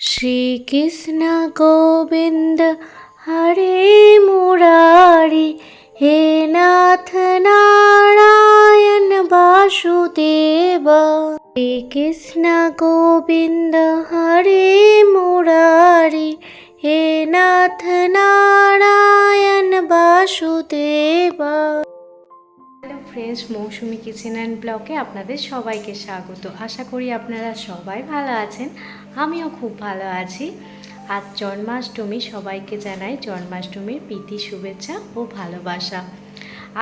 শ্রীকৃষ্ণ গোবিন্দ হরে মুরারি, হে নাথ Narayan Vasudev. Srikrishna Govinda Hare Murari Nath Narayan Vasudeva. Hello friends Mousumi kitchen and ব্লকে আপনাদের সবাইকে স্বাগত। আশা করি আপনারা সবাই ভালো আছেন, আমিও খুব ভালো আছি। আজ জন্মাষ্টমী, সবাইকে জানাই জন্মাষ্টমীর প্রীতি, শুভেচ্ছা ও ভালোবাসা।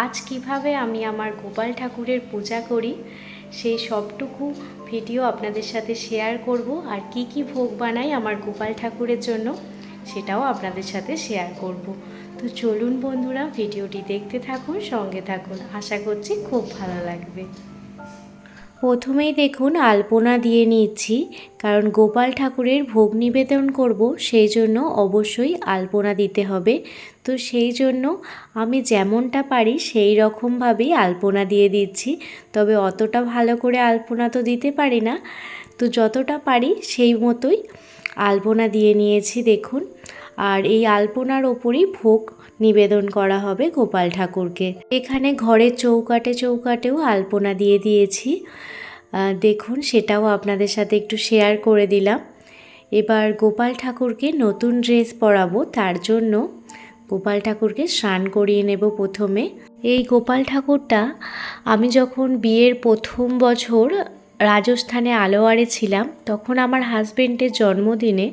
আজ কীভাবে আমি আমার গোপাল ঠাকুরের পূজা করি, সেই সবটুকু ভিডিও আপনাদের সাথে শেয়ার করব আর কি কি ভোগ বানাই আমার গোপাল ঠাকুরের জন্য, সেটাও আপনাদের সাথে শেয়ার করব। তো চলুন বন্ধুরা, ভিডিওটি দেখতে থাকুন, সঙ্গে থাকুন। আশা করছি খুব ভালো লাগবে। প্রথমেই দেখুন, আলপনা দিয়ে নিচ্ছি, কারণ গোপাল ঠাকুরের ভোগ নিবেদন করব, সেই জন্য অবশ্যই আলপনা দিতে হবে। তো সেই জন্য আমি যেমনটা পারি, সেই রকমভাবেই আলপনা দিয়ে দিচ্ছি। তবে অতটা ভালো করে আলপনা তো দিতে পারি না। তো যতটা পারি, সেই মতোই আলপনা দিয়ে নিয়েছি, দেখুন। আর এই আলপনার ওপরই ভোগ নিবেদন করা হবে গোপাল ঠাকুরকে। এখানে ঘরের চৌকাটে চৌকাটেও আলপনা দিয়ে দিয়েছি। দেখুন, সেটাও আপনাদের সাথে একটু শেয়ার করে দিলাম। এবার গোপাল ঠাকুরকে নতুন ড্রেস পরাবো, তার জন্য গোপাল ঠাকুরকে স্নান করিয়ে নেব প্রথমে। এই গোপাল ঠাকুরটা, আমি যখন বিয়ের প্রথম বছর রাজস্থানে আলোয়ারে ছিলাম, তখন আমার হাজবেন্ডের জন্মদিনে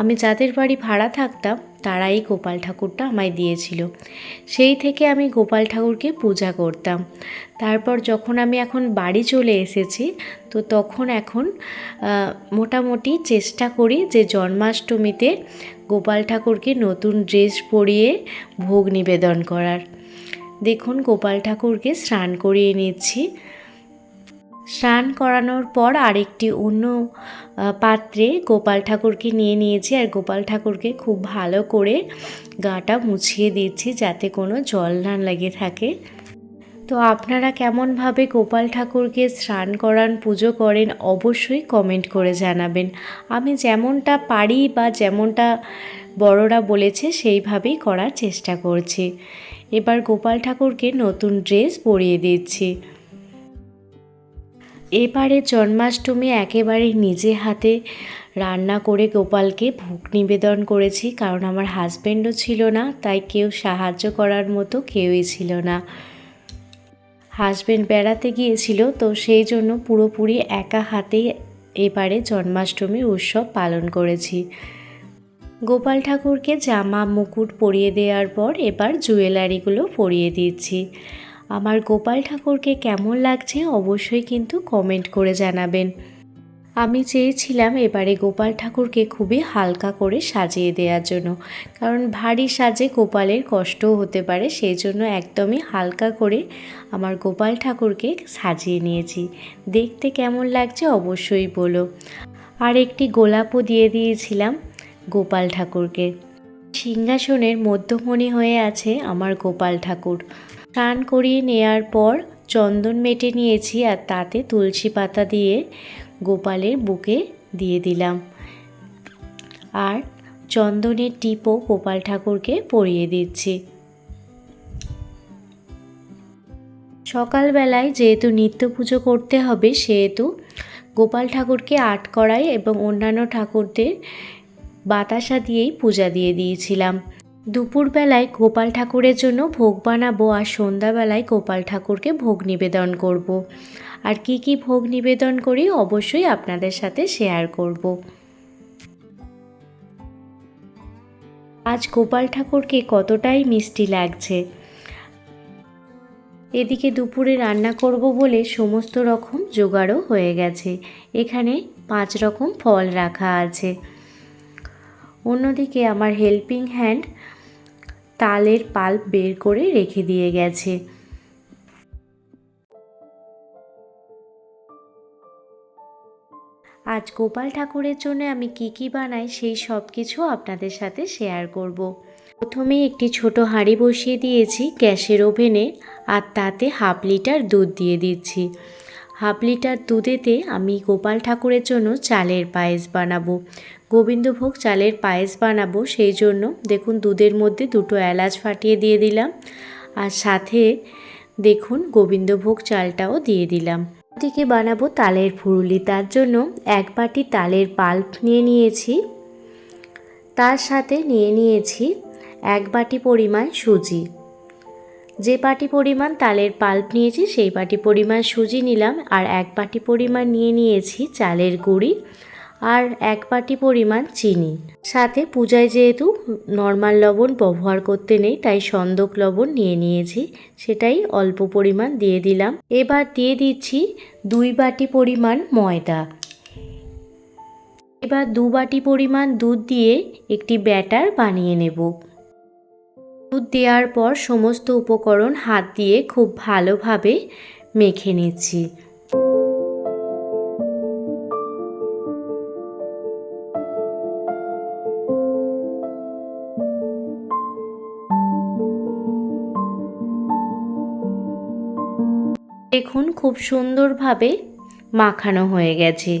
আমি যাদের বাড়ি ভাড়া থাকতাম তারা এই গোপাল ঠাকুরটা আমায় দিয়েছিল। সেই থেকে আমি গোপাল ঠাকুরকে পূজা করতাম। তারপর যখন আমি এখন বাড়ি চলে এসেছি, তো তখন এখন মোটামুটি চেষ্টা করি যে জন্মাষ্টমীতে গোপাল ঠাকুরকে নতুন ড্রেস পরিয়ে ভোগ নিবেদন করার। দেখুন, গোপাল ঠাকুরকে স্নান করিয়ে নিচ্ছি। স্নান করানোর পর আরেকটি অন্য পাত্রে গোপাল ঠাকুরকে নিয়ে নিয়েছি আর গোপাল ঠাকুরকে খুব ভালো করে গাটা মুছিয়ে দিচ্ছি যাতে কোনো জল না লেগে থাকে। তো আপনারা কেমনভাবে গোপাল ঠাকুরকে স্নান করান, পুজো করেন অবশ্যই কমেন্ট করে জানাবেন। আমি যেমনটা পারি বা যেমনটা বড়রা বলেছে সেইভাবেই করার চেষ্টা করছি। এবার গোপাল ঠাকুরকে নতুন ড্রেস পরিয়ে দিচ্ছি। এবারে জন্মাষ্টমী একেবারে নিজে হাতে রান্না করে গোপালকে ভোগ নিবেদন করেছি, কারণ আমার হাজব্যান্ডও ছিল না, তাই কেউ সাহায্য করার মতো কেউই ছিল না। হাজব্যান্ড বেড়াতে গিয়েছিল, তো সেই জন্য পুরোপুরি একা হাতেই এবারে জন্মাষ্টমী উৎসব পালন করেছি। গোপাল ঠাকুরকে জামা, মুকুট পরিয়ে দেওয়ার পর এবার জুয়েলারিগুলো পরিয়ে দিচ্ছি। আমার গোপাল ঠাকুরকে কেমন লাগছে অবশ্যই কিন্তু কমেন্ট করে জানাবেন। আমি চেয়েছিলাম এবারে গোপাল ঠাকুরকে খুবই হালকা করে সাজিয়ে দেওয়ার জন্য, কারণ ভারী সাজে গোপালের কষ্টও হতে পারে, সেই জন্য একদমই হালকা করে আমার গোপাল ঠাকুরকে সাজিয়ে নিয়েছি। দেখতে কেমন লাগছে অবশ্যই বলো। আর একটি গোলাপও দিয়ে দিয়েছিলাম গোপাল ঠাকুরকে। সিংহাসনের মধ্যমণি হয়ে আছে আমার গোপাল ঠাকুর। স্নান করিয়ে নেয়ার পর চন্দন মেটে নিয়েছি আর তাতে তুলসী পাতা দিয়ে গোপালের বুকে দিয়ে দিলাম। আর চন্দনের টিপও গোপাল ঠাকুরকে পরিয়ে দিচ্ছি। সকালবেলায় যেহেতু নিত্য পুজো করতে হবে, সেহেতু গোপাল ঠাকুরকে আট করাই এবং অন্যান্য ঠাকুরদের বাতাসা দিয়েই পূজা দিয়ে দিয়েছিলাম। দুপুরবেলায় গোপাল ঠাকুরের জন্য ভোগ বানাবো আর সন্ধ্যাবেলায় গোপাল ঠাকুরকে ভোগ নিবেদন করব। আর কি কি ভোগ নিবেদন করি অবশ্যই আপনাদের সাথে শেয়ার করব। আজ গোপাল ঠাকুরকে কতটাই মিষ্টি লাগছে এদিকে দুপুরে রান্না করব বলে সমস্ত রকম জোগাড়ও হয়ে গেছে এখানে পাঁচ রকম ফল রাখা আছে অন্যদিকে আমার হেল্পিং হ্যান্ড তালের পাল্প বের করে রেখে দিয়ে গেছে। আজ গোপাল ঠাকুরের জন্য আমি কি কি বানাই সেই সব কিছু আপনাদের সাথে শেয়ার করব। প্রথমে একটি ছোট হাঁড়ি বসিয়ে দিয়েছি গ্যাসের ওভেনে আর তাতে হাফ লিটার দুধ দিয়ে দিচ্ছি। হাফ লিটার দুধেতে আমি গোপাল ঠাকুরের জন্য চালের পায়েস বানাবো। গোবিন্দভোগ চালের পায়েস বানাবো, সেই জন্য দেখুন দুধের মধ্যে দুটো এলাচ ফাটিয়ে দিয়ে দিলাম। আর সাথে দেখুন গোবিন্দভোগ চালটাও দিয়ে দিলাম। দিকে বানাবো তালের ফুরুলি, তার জন্য এক বাটি তালের পাল্প নিয়ে নিয়েছি। তার সাথে নিয়ে নিয়েছি এক বাটি পরিমাণ সুজি। যে বাটি পরিমাণ তালের পাল্প নিয়েছি, সেই বাটি পরিমাণ সুজি নিলাম। আর এক বাটি পরিমাণ নিয়ে নিয়েছি চালের গুঁড়ি। আর এক বাটি পরিমাণ চিনি। সাথে পূজায় যেহেতু নর্মাল লবণ ব্যবহার করতে নেই, তাই সন্দক লবণ নিয়ে নিয়েছি। সেটাই অল্প পরিমাণ দিয়ে দিলাম। এবার দিয়ে দিচ্ছি দুই বাটি পরিমাণ ময়দা। এবার দু বাটি পরিমাণ দুধ দিয়ে একটি ব্যাটার বানিয়ে নেব। দুধ দেওয়ার পর সমস্ত উপকরণ হাত দিয়ে খুব ভালোভাবে মেখে নিচ্ছি। দেখুন খুব সুন্দরভাবে মাখানো হয়ে গেছে।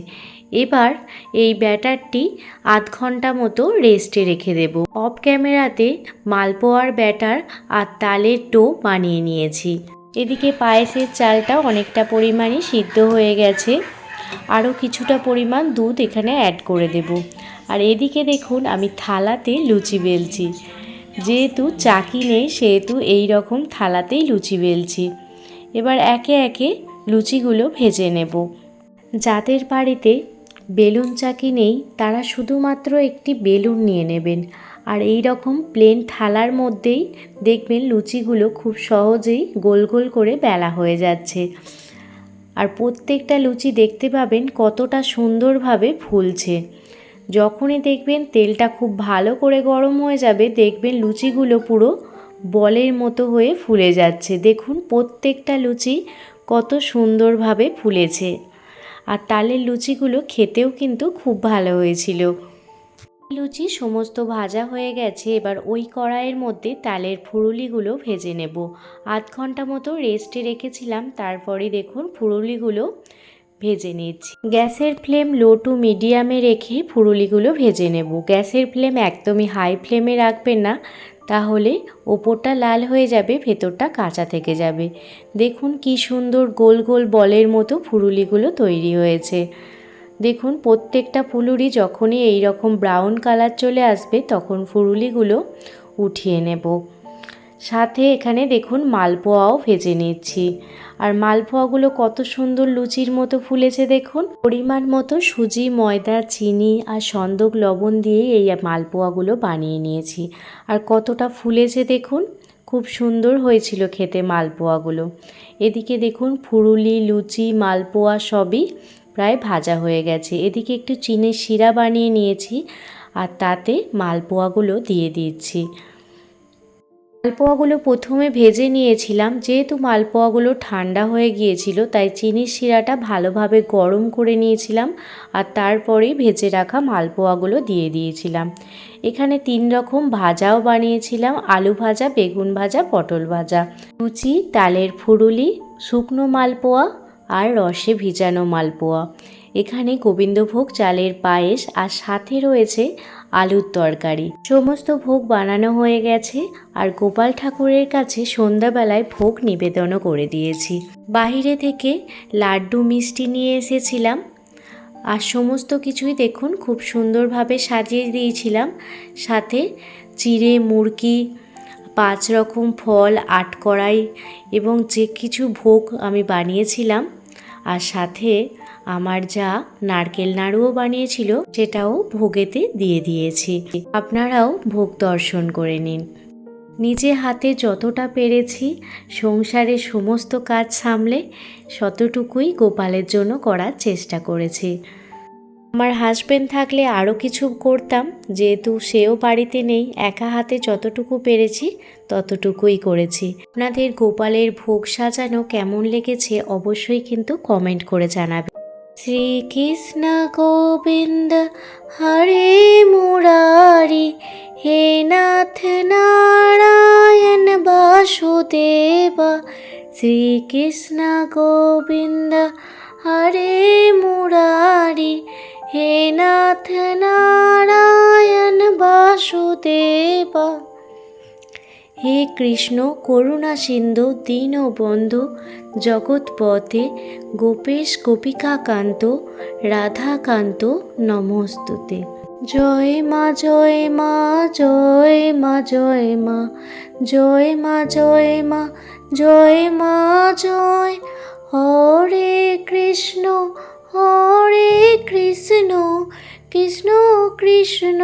এবার এই ব্যাটারটি আধ ঘণ্টা মতো রেস্টে রেখে দেব। অফ ক্যামেরাতে মালপোয়ার ব্যাটার আর তালের টো বানিয়ে নিয়েছি। এদিকে পায়েসের চালটা অনেকটা পরিমাণে সিদ্ধ হয়ে গেছে। আরও কিছুটা পরিমাণ দুধ এখানে অ্যাড করে দেব। আর এদিকে দেখুন আমি থালাতে লুচি বেলছি। যেহেতু চাকি নেই সেহেতু এই রকম থালাতেই লুচি বেলছি। এবার একে একে লুচিগুলো ভেজে নেব। যাদের বাড়িতে বেলুন চাকি নেই, তারা শুধুমাত্র একটি বেলুন নিয়ে নেবেন। আর এই রকম প্লেন থালার মধ্যেই দেখবেন লুচিগুলো খুব সহজেই গোল গোল করে বেলা হয়ে যাচ্ছে। আর প্রত্যেকটা লুচি দেখতে পাবেন কতটা সুন্দরভাবে ফুলছে। যখনই দেখবেন তেলটা খুব ভালো করে গরম হয়ে যাবে, দেখবেন লুচিগুলো পুরো বলের মতো হয়ে ফুলে যাচ্ছে। দেখুন প্রত্যেকটা লুচি কত সুন্দরভাবে ফুলেছে। আর তালের লুচিগুলো খেতেও কিন্তু খুব ভালো হয়েছিল। লুচি সমস্ত ভাজা হয়ে গেছে, এবার ওই কড়াইয়ের মধ্যে তালের ফুরুলিগুলো ভেজে নেব। আধ ঘণ্টা মতো রেস্টে রেখেছিলাম, তারপরে দেখুন ফুরুলিগুলো ভেজে নিচ্ছি। গ্যাসের ফ্লেম লো টু মিডিয়ামে রেখে ফুরুলিগুলো ভেজে নেব। গ্যাসের ফ্লেম একদমই হাই ফ্লেমে রাখবেন না, তাহলে ওপরটা লাল হয়ে যাবে, ভেতরটা কাঁচা থেকে যাবে। দেখুন কি সুন্দর গোল গোল বলের মতো ফুরুলিগুলো তৈরি হয়েছে। দেখুন প্রত্যেকটা ফুলুরি যখনই এই রকম ব্রাউন কালার চলে আসবে, তখন ফুরুলিগুলো উঠিয়ে নেব। সাথে এখানে দেখুন মালপোয়াও ভেজে নিচ্ছি। আর মালপোয়াগুলো কত সুন্দর লুচির মতো ফুলেছে দেখুন। পরিমাণ মতো সুজি, ময়দা, চিনি আর সন্দক লবণ দিয়ে এই মালপোয়াগুলো বানিয়ে নিয়েছি। আর কতটা ফুলেছে দেখুন, খুব সুন্দর হয়েছিল খেতে মালপোয়াগুলো। এদিকে দেখুন ফুরুলি, লুচি, মালপোয়া সবই প্রায় ভাজা হয়ে গেছে। এদিকে একটু চিনের শিরা বানিয়ে নিয়েছি আর তাতে মালপোয়াগুলো দিয়ে দিচ্ছি। মালপোয়াগুলো প্রথমে ভেজে নিয়েছিলাম। যেহেতু মালপোয়াগুলো ঠান্ডা হয়ে গিয়েছিল, তাই চিনির শিরাটা ভালোভাবে গরম করে নিয়েছিলাম আর তারপরেই ভেজে রাখা মালপোয়াগুলো দিয়ে দিয়েছিলাম। এখানে তিন রকম ভাজাও বানিয়েছিলাম, আলু ভাজা, বেগুন ভাজা, পটল ভাজা। লুচি, তালের ফুরুলি, শুকনো মালপোয়া আর রসে ভিজানো মালপোয়া। এখানে গোবিন্দভোগ চালের পায়েস আর সাথে রয়েছে আলুর তরকারি। সমস্ত ভোগ বানানো হয়ে গেছে আর গোপাল ঠাকুরের কাছে সন্ধ্যাবেলায় ভোগ নিবেদনও করে দিয়েছি। বাহিরে থেকে লাড্ডু, মিষ্টি নিয়ে এসেছিলাম। আর সমস্ত কিছুই দেখুন খুব সুন্দরভাবে সাজিয়ে দিয়েছিলাম। সাথে চিড়ে, মুরগি, পাঁচ রকম ফল আট কড়াই এবং যে কিছু ভোগ আমি বানিয়েছিলাম। আর সাথে আমার যা নারকেল নাড়ুও বানিয়েছিল, সেটাও ভোগেতে দিয়ে দিয়েছি। আপনারাও ভোগ দর্শন করে নিন। নিজে হাতে যতটা পেরেছি সংসারের সমস্ত কাজ সামলে ততটুকুই গোপালের জন্য করার চেষ্টা করেছি। আমার হাজব্যান্ড থাকলে আরও কিছু করতাম, যেহেতু সেও বাড়িতে নেই, একা হাতে যতটুকু পেরেছি, ততটুকুই করেছি। আপনাদের গোপালের ভোগ সাজানো কেমন লেগেছে, অবশ্যই কিন্তু কমেন্ট করে জানাবে শ্রীকৃষ্ণ গোবিন্দ হরে মুরারি, হে নাথ নারায়ণ বাসুদেব। শ্রীকৃষ্ণ গোবিন্দ হরে মুরারি, হে নাথ নারায়ণ বাসুদেবা। হে কৃষ্ণ, করুণা সিন্ধু দীন বন্ধু জগৎপথে গোপেশ গোপিকাকান্ত, রাধাকান্ত নমস্তুতে। জয় মা জয় মা জয় মা জয় মা জয় মা জয় মা জয় মা, জয় হরে কৃষ্ণ হরে কৃষ্ণ কৃষ্ণ কৃষ্ণ,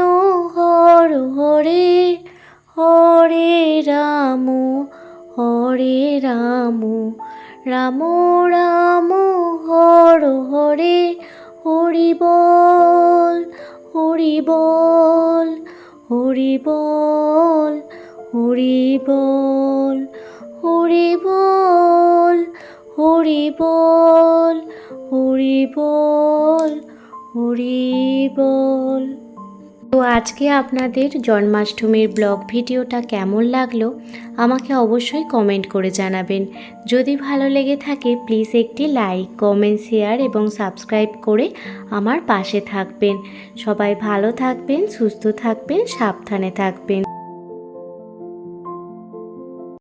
হর হরে হরে রাম হরে রাম রাম রাম, হর, হরে, হরি বল হরি বল হরি বল হরি বল হরি বল হরি বল হরি বল হরি বল। আজকে আপনাদের জন্মাষ্টমীর ব্লগ ভিডিওটা কেমন লাগল আমাকে অবশ্যই কমেন্ট করে জানাবেন। যদি ভালো লেগে থাকে প্লিজ একটি লাইক কমেন্ট শেয়ার এবং সাবস্ক্রাইব করে আমার পাশে থাকবেন। সবাই ভালো থাকবেন, সুস্থ থাকবেন, সাবধানে থাকবেন।